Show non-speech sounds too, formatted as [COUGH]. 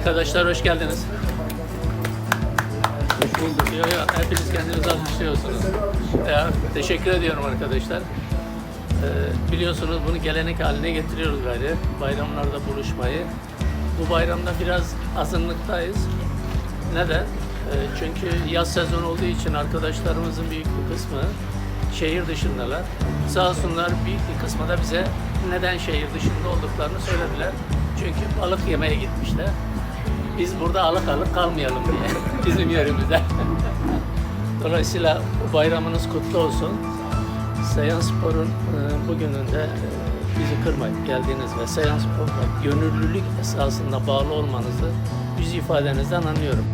Arkadaşlar hoş geldiniz. Hoş bulduk. Yo, yo, hepiniz kendinizi alkışlıyorsunuz. Ya, teşekkür ediyorum arkadaşlar. Ee, biliyorsunuz bunu gelenek haline getiriyoruz gayrı. Bayramlarda buluşmayı. Bu bayramda biraz azınlıktayız. Neden? Ee, çünkü yaz sezonu olduğu için arkadaşlarımızın büyük bir kısmı şehir dışındalar. Sağ olsunlar büyük bir kısmı da bize neden şehir dışında olduklarını söylediler. Çünkü balık yemeye gitmişler. Biz burada alık alık kalmayalım diye [LAUGHS] bizim yerimizde. Dolayısıyla bu bayramınız kutlu olsun. Seyhan Spor'un e, bugününde e, bizi kırmayıp geldiğiniz ve Seyhan Spor'la gönüllülük esasında bağlı olmanızı yüz ifadenizden anlıyorum.